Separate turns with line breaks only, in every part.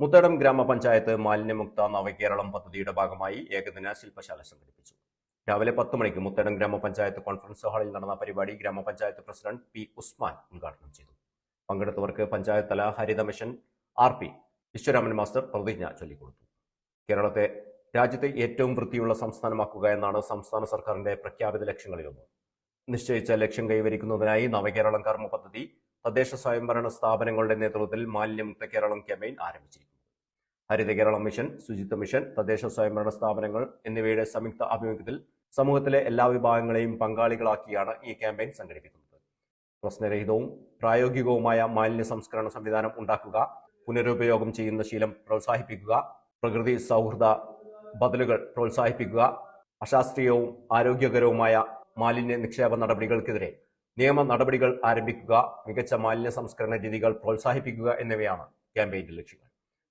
മുത്തടം ഗ്രാമപഞ്ചായത്ത് മാലിന്യമുക്ത നവകേരളം പദ്ധതിയുടെ ഭാഗമായി ഏകദിന ശില്പശാല സംഘടിപ്പിച്ചു. രാവിലെ പത്ത് മണിക്ക് മുത്തടം ഗ്രാമപഞ്ചായത്ത് കോൺഫറൻസ് ഹാളിൽ നടന്ന പരിപാടി ഗ്രാമപഞ്ചായത്ത് പ്രസിഡന്റ് പി. ഉസ്മാൻ ഉദ്ഘാടനം ചെയ്തു. പങ്കെടുത്തവർക്ക് പഞ്ചായത്ത് തല Haritha mission R. P. Viswaraman master പ്രതിജ്ഞ ചൊല്ലിക്കൊടുത്തു. കേരളത്തെ രാജ്യത്തെ ഏറ്റവും വൃത്തിയുള്ള സംസ്ഥാനമാക്കുക എന്നാണ് സംസ്ഥാന സർക്കാരിന്റെ പ്രഖ്യാപിത ലക്ഷ്യങ്ങളിലൊന്ന്. നിശ്ചയിച്ച ലക്ഷ്യം കൈവരിക്കുന്നതിനായി നവകേരളം കർമ്മ പദ്ധതി തദ്ദേശ സ്വയംഭരണ സ്ഥാപനങ്ങളുടെ നേതൃത്വത്തിൽ മാലിന്യമുക്ത കേരളം ക്യാമ്പയിൻ ആരംഭിച്ചിരിക്കുന്നു. ഹരിത കേരളം മിഷൻ ശുചിത്വ മിഷൻ തദ്ദേശ സ്വയംഭരണ സ്ഥാപനങ്ങൾ എന്നിവയുടെ സംയുക്ത ആഭിമുഖ്യത്തിൽ സമൂഹത്തിലെ എല്ലാ വിഭാഗങ്ങളെയും പങ്കാളികളാക്കിയാണ് ഈ ക്യാമ്പയിൻ സംഘടിപ്പിക്കുന്നത്. പ്രശ്നരഹിതവും പ്രായോഗികവുമായ മാലിന്യ സംസ്കരണ സംവിധാനം ഉണ്ടാക്കുക പുനരുപയോഗം ചെയ്യുന്ന ശീലം പ്രോത്സാഹിപ്പിക്കുക പ്രകൃതി സൗഹൃദ ബദലുകൾ പ്രോത്സാഹിപ്പിക്കുക അശാസ്ത്രീയവും ആരോഗ്യകരവുമായ മാലിന്യ നിക്ഷേപ നടപടികൾക്കെതിരെ നിയമ നടപടികൾ ആരംഭിക്കുക മികച്ച മാലിന്യ സംസ്കരണ രീതികൾ പ്രോത്സാഹിപ്പിക്കുക എന്നിവയാണ് ക്യാമ്പയിന്റെ ലക്ഷ്യങ്ങൾ.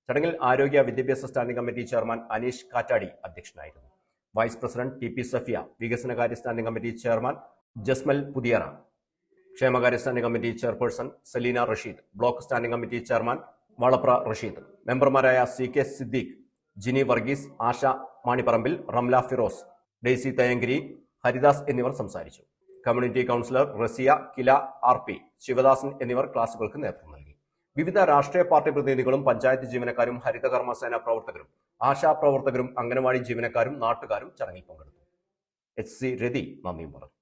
ചടങ്ങിൽ ആരോഗ്യ വിദ്യാഭ്യാസ standing committee chairman Aneesh Kattadi അധ്യക്ഷനായിരുന്നു. Vice president T P Safiya വികസനകാര്യ standing committee chairman Jasmal Puthiyara ക്ഷേമകാര്യ standing committee chairperson Seleena Rasheed block standing committee chairman Valapra Rasheed മെമ്പർമാരായ C K Siddique Jini Varghese Asha Manipparambil Ramla Firoz Daisy Thayankiri Haridas എന്നിവർ സംസാരിച്ചു. Community counsellor Raziya Kila R P Sivadasan എന്നിവർ ക്ലാസുകൾക്ക് നേതൃത്വം നൽകി. വിവിധ രാഷ്ട്രീയ പാർട്ടി പ്രതിനിധികളും പഞ്ചായത്ത് ജീവനക്കാരും ഹരിതകർമ്മസേന പ്രവർത്തകരും ആശാ പ്രവർത്തകരും അംഗനവാടി ജീവനക്കാരും നാട്ടുകാരും ചടങ്ങിൽ പങ്കെടുത്തു. എച്ച് സി രതി നന്ദിയും പറഞ്ഞു.